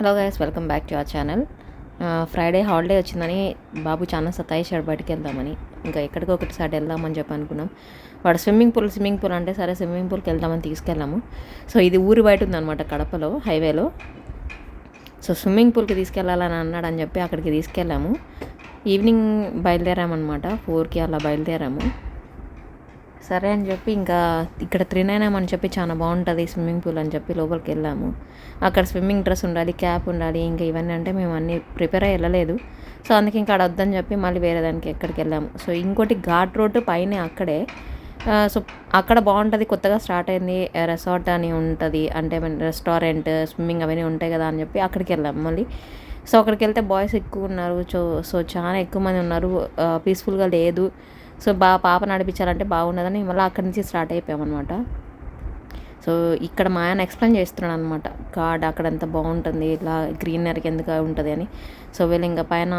Hello guys welcome back to our channel Friday holiday వచ్చిందని బాబు చాలా సతాయిశాడు బయటికి వెళ్దామని. ఇంకా ఎక్కడికి ఒకటిసారి వెళ్దామని చెప్పి అనుకున్నాం. వాడు స్విమ్మింగ్ పూల్ స్విమ్మింగ్ పూల్ అంటే సరే స్విమ్మింగ్ పూల్కి వెళ్దామని తీసుకెళ్ళాము. సో ఇది ఊరు బయట ఉందన్నమాట కడపలో హైవేలో. సో స్విమ్మింగ్ పూల్కి తీసుకెళ్ళాలని అన్నాడు అని చెప్పి అక్కడికి తీసుకెళ్ళాము. ఈవినింగ్ బయలుదేరామన్నమాట ఫోర్కి అలా బయలుదేరాము. సరే అని చెప్పి ఇంకా ఇక్కడ త్రినయనం అని చెప్పి చాలా బాగుంటుంది స్విమ్మింగ్ పూల్ అని చెప్పి లోపలికి వెళ్ళాము. అక్కడ స్విమ్మింగ్ డ్రెస్ ఉండాలి క్యాప్ ఉండాలి ఇంకా ఇవన్నీ అంటే మేము అన్నీ ప్రిపేర్ అయ్యి వెళ్ళలేదు. సో అందుకే ఇంకా అక్కడ వద్దని చెప్పి మళ్ళీ వేరే దానికి ఎక్కడికి వెళ్ళాము. సో ఇంకోటి ఘాట్ రోడ్డు పైన అక్కడే. సో అక్కడ బాగుంటుంది కొత్తగా స్టార్ట్ అయింది. రెసార్ట్ అని ఉంటుంది అంటే రెస్టారెంట్ స్విమ్మింగ్ అవన్నీ ఉంటాయి కదా అని చెప్పి అక్కడికి వెళ్ళాము మళ్ళీ. సో అక్కడికి వెళ్తే బాయ్స్ ఎక్కువ ఉన్నారు. సో సో చాలా ఎక్కువ మంది ఉన్నారు. పీస్ఫుల్గా లేదు. సో బా పాప నడిపించాలంటే బాగున్నదని మళ్ళీ అక్కడి నుంచి స్టార్ట్ అయిపోయామన్నమాట. సో ఇక్కడ మా ఆయన ఎక్స్ప్లెయిన్ చేస్తున్నాడు అనమాట గాడ్ అక్కడ ఎంత బాగుంటుంది. ఇలా గ్రీనరీ ఎందుకు ఉంటుంది? అని. సో వీళ్ళు ఇంకా పైన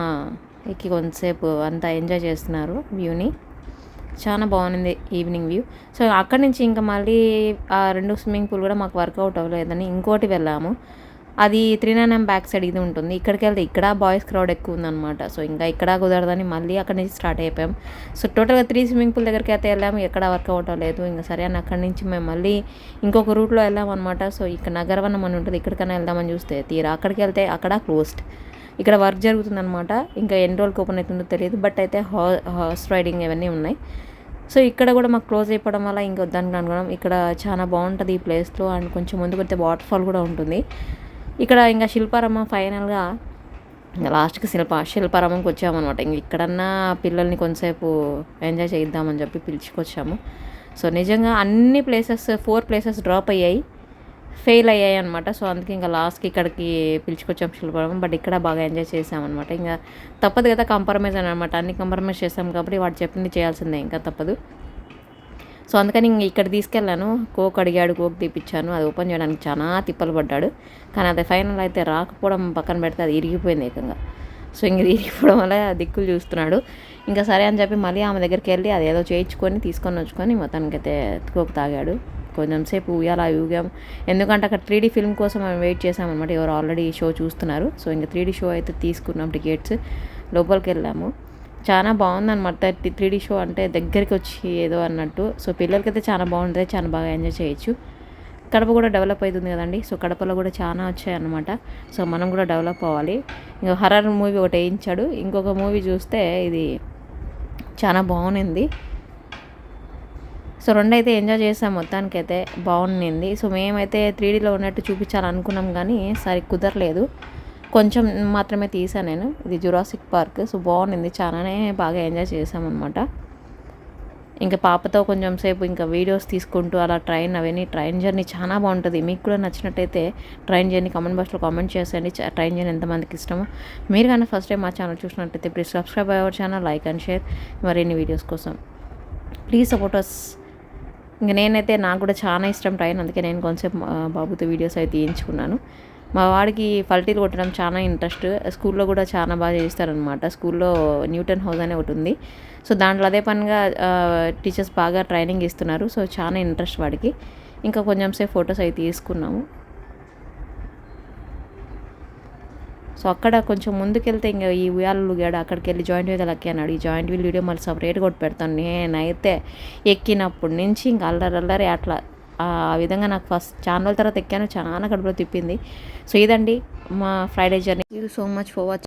ఎక్కి కొంతసేపు అంతా ఎంజాయ్ చేస్తున్నారు వ్యూని. చాలా బాగుంది ఈవినింగ్ వ్యూ. సో అక్కడి నుంచి ఇంకా మళ్ళీ ఆ రెండు స్విమ్మింగ్ పూల్ కూడా మాకు వర్కౌట్ అవ్వలేదని ఇంకోటి వెళ్ళాము. అది three nine M back side ఇది ఉంటుంది. ఇక్కడికి వెళ్తే ఇక్కడ బాయ్స్ క్రౌడ్ ఎక్కువ ఉందన్నమాట. సో ఇంకా ఇక్కడ కుదరదని మళ్ళీ అక్కడి నుంచి స్టార్ట్ అయిపోయాం. సో టోటల్గా త్రీ స్విమ్మింగ్ పూల్ దగ్గరికి అయితే వెళ్ళాము. ఎక్కడ వర్కౌట్ అవ్వలేదు. ఇంకా సరే అని అక్కడి నుంచి మేము మళ్ళీ ఇంకొక రూట్లో వెళ్ళాం అనమాట సో ఇక్కడ నగరవనం అని ఉంటుంది. ఇక్కడికైనా వెళ్దామని చూస్తే తీరా. అక్కడికి వెళ్తే అక్కడ క్లోజ్డ్ ఇక్కడ వర్క్ జరుగుతుందన్నమాట. ఇంకా ఎన్ని రోజులకు ఓపెన్ అవుతుందో తెలియదు. బట్ అయితే హా హార్స్ రైడింగ్ ఇవన్నీ ఉన్నాయి. సో ఇక్కడ కూడా మాకు క్లోజ్ అయిపోవడం వల్ల ఇంకొద్దానికి అనుకోవడం ఇక్కడ చాలా బాగుంటుంది ఈ ప్లేస్లో అండ్ కొంచెం ముందుకు వస్తే వాటర్ ఫాల్ కూడా ఉంటుంది. ఇక్కడ ఇంకా శిల్పారామం ఫైనల్గా ఇంకా లాస్ట్కి శిల్ప శిల్పారామంకి వచ్చామన్నమాట. ఇంక ఇక్కడన్నా పిల్లల్ని కొంతసేపు ఎంజాయ్ చేద్దామని చెప్పి పిలుచుకొచ్చాము. సో నిజంగా అన్ని ప్లేసెస్ ఫోర్ ప్లేసెస్ డ్రాప్ అయ్యాయి. ఫెయిల్ అయ్యాయి అనమాట సో అందుకే ఇంకా లాస్ట్కి ఇక్కడికి పిలుచుకొచ్చాం శిల్పారామం. బట్ ఇక్కడ బాగా ఎంజాయ్ చేసామన్నమాట ఇంకా తప్పదు కదా కాంప్రమైజ్ అనమాట అన్ని కాంప్రమైజ్ చేసాం కాబట్టి వాడు చెప్పింది చేయాల్సిందే. ఇంకా తప్పదు. సో అందుకని ఇంక ఇక్కడ తీసుకెళ్ళాను. కోక్ అడిగాడు కోక్ తీపిచ్చాను అది ఓపెన్ చేయడానికి చాలా తిప్పలు పడ్డాడు. కానీ అది ఫైనల్ అయితే రాకపోవడం పక్కన పెడితే అది ఇరిగిపోయింది ఏకంగా. సో ఇంక ఇరిగిపోవడం వల్ల దిక్కులు చూస్తున్నాడు. ఇంకా సరే అని చెప్పి మళ్ళీ ఆమె దగ్గరికి వెళ్ళి అది ఏదో చేయించుకొని తీసుకొని వచ్చుకొని మొత్తానికైతే కోక్ తాగాడు. కొంచెం సేపు ఉయ్యాల ఊగాం. ఎందుకంటే అక్కడ త్రీ డీ ఫిల్మ్ కోసం మేము వెయిట్ చేసామన్నమాట ఎవరు ఆల్రెడీ షో చూస్తున్నారు. సో ఇంకా త్రీ డీ షో అయితే తీసుకున్నాం టికెట్స్. లోపలికి వెళ్ళాము. చాలా బాగుందన్నమాట. త్రీ డీ షో అంటే దగ్గరికి వచ్చి ఏదో అన్నట్టు. సో పిల్లలకైతే చాలా బాగుంటుంది చాలా బాగా ఎంజాయ్ చేయొచ్చు. కడప కూడా డెవలప్ అవుతుంది కదండి. సో కడపలో కూడా చాలా వచ్చాయన్నమాట. సో మనం కూడా డెవలప్ అవ్వాలి. ఇంకా హర్రర్ మూవీ ఒకటి వేయించాడు. ఇంకొక మూవీ చూస్తే ఇది చాలా బాగుంది సో రెండు అయితే ఎంజాయ్ చేసాం మొత్తానికైతే బాగుండింది. సో మేమైతే త్రీడీలో ఉన్నట్టు చూపించాలనుకున్నాం కానీ సరి కుదరలేదు. కొంచెం మాత్రమే తీసాను నేను. ఇది జురాసిక్ పార్క్ సో బాగుంది చాలానే బాగా ఎంజాయ్ చేసామన్నమాట. ఇంకా పాపతో కొంచెం సేపు ఇంకా వీడియోస్ తీసుకుంటూ అలా ట్రైన్ అవన్నీ ట్రైన్ జర్నీ చాలా బాగుంటుంది. మీకు కూడా నచ్చినట్టయితే ట్రైన్ జర్నీ కామెంట్ బాక్స్లో కామెంట్ చేసేయండి. చ- ట్రైన్ జర్నీ ఎంతమందికి ఇష్టమో. మీరు కానీ ఫస్ట్ టైం మా ఛానల్ చూసినట్టయితే please subscribe our channel like and share మరిన్ని వీడియోస్ కోసం. ప్లీజ్ సపోర్ట్ అస్ ఇంక నేనైతే నాకు కూడా చాలా ఇష్టం ట్రైన్. అందుకే నేను కొంచెం బాబుతో వీడియోస్ అయితే తీయించుకున్నాను. మా వాడికి పల్టీలు కొట్టడం చాలా ఇంట్రెస్ట్. స్కూల్లో కూడా చాలా బాగా చేస్తారనమాట స్కూల్లో న్యూటన్ హౌస్ అనే ఒకటి ఉంది. సో దాంట్లో అదే పనిగా టీచర్స్ బాగా ట్రైనింగ్ ఇస్తున్నారు. సో చాలా ఇంట్రెస్ట్ వాడికి. ఇంకా కొంచెం సేపు ఫొటోస్ అవి తీసుకున్నాము. సో అక్కడ కొంచెం ముందుకెళ్తే ఇంకా ఈ ఉయ్యాలు లుగాడు అక్కడికి వెళ్ళి జాయింట్ వీల్ ఎక్కి అన్నాడు. ఈ జాయింట్ వీల్ వీడియో మళ్ళీ సపరేట్ కొట్టి పెడతాను. నేనైతే ఎక్కినప్పటి నుంచి ఇంకా అల్లరి అల్లరి అట్లా ఆ విధంగా నాకు ఫస్ట్ చాలా రోజుల తర్వాత ఎక్కాను చాలా కడుపులో తిప్పింది. సో ఇదండి మా Friday journey so much for watching